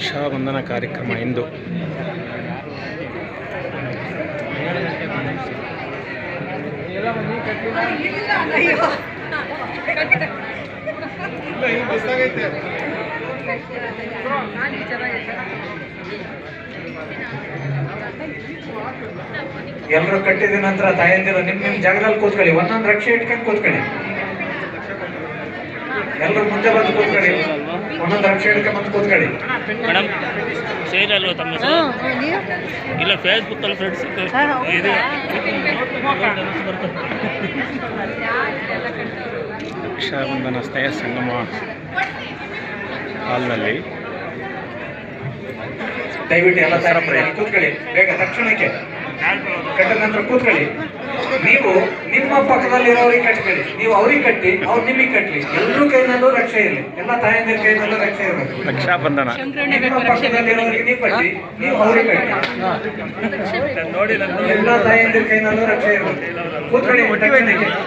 ರಕ್ಷಾಬಂಧನ ಕಾರ್ಯಕ್ರಮ ಇಂದು. ಎಲ್ಲರೂ ಕಟ್ಟಿದ ನಂತರ ತಾಯಂದಿರು ನಿಮ್ ನಿಮ್ ಜಾಗದಲ್ಲಿ ಕೂತ್ಕೊಳ್ಳಿ. ಒಂದೊಂದು ರಕ್ಷೆ ಇಟ್ಕೊಂಡು ಕೂತ್ಕೊಳ್ಳಿ. ಎಲ್ಲರೂ ಮುಂದೆ ಬಂದು ಕೂತ್ಕೊಳ್ಳಿ. ಒಂದೊಂದು ಕೂತ್ಕೊಳ್ಳಿ. ಮೇಡಮ್ ಸೇಲ್ ಅಲ್ವಾ ತಮ್ಮ ಹೆಸರು? ಇಲ್ಲ ಫೇಸ್ಬುಕ್ ಅಲ್ಲಿ ಫ್ರೆಂಡ್ಸ್ ಇದು ರಕ್ಷಾಬಂಧನ ಸ್ನೇಹ ಸಂಗಮ ಹಾಲ್ನಲ್ಲಿ. ದಯವಿಟ್ಟು ಎಲ್ಲ ತರ ಕೂತ್ಕೊಳ್ಳಿ. ಬೇಗ ತಕ್ಷಣಕ್ಕೆ. ಕಟ್ಟ ನಂತರ ಕೂತ್ಕೊಳ್ಳಿ. ನೀವು ನಿಮ್ಮ ಪಕ್ಕದಲ್ಲಿರೋರಿಗೆ ಕಟ್ಬೇಡಿ. ನೀವು ಅವ್ರಿಗೆ ಕಟ್ಟಿ ಅವ್ರು ನಿಮಗೆ ಕಟ್ಲಿ. ಎಲ್ಲರೂ ಕೈನಲ್ಲೂ ರಕ್ಷೆ ಇರಲಿ. ಎಲ್ಲ ತಾಯಂದಿರ ಕೈನಲ್ಲೂ ರಕ್ಷೆ ಇರಬೇಕು. ರಕ್ಷಾಬಂಧನ. ನಿಮ್ಮ ಪಕ್ಕದಲ್ಲಿರೋರಿಗೆ ನೀವು ಕಟ್ಟಿ ನೀವು ಅವ್ರಿಗೆ ಕಟ್ಟಿ. ನೋಡಿ ಎಲ್ಲ ತಾಯಂದಿರ ಕೈನಲ್ಲೂ ರಕ್ಷೆ ಇರಬೇಕು. ಕೂತ್ಕೊಳ್ಳಿ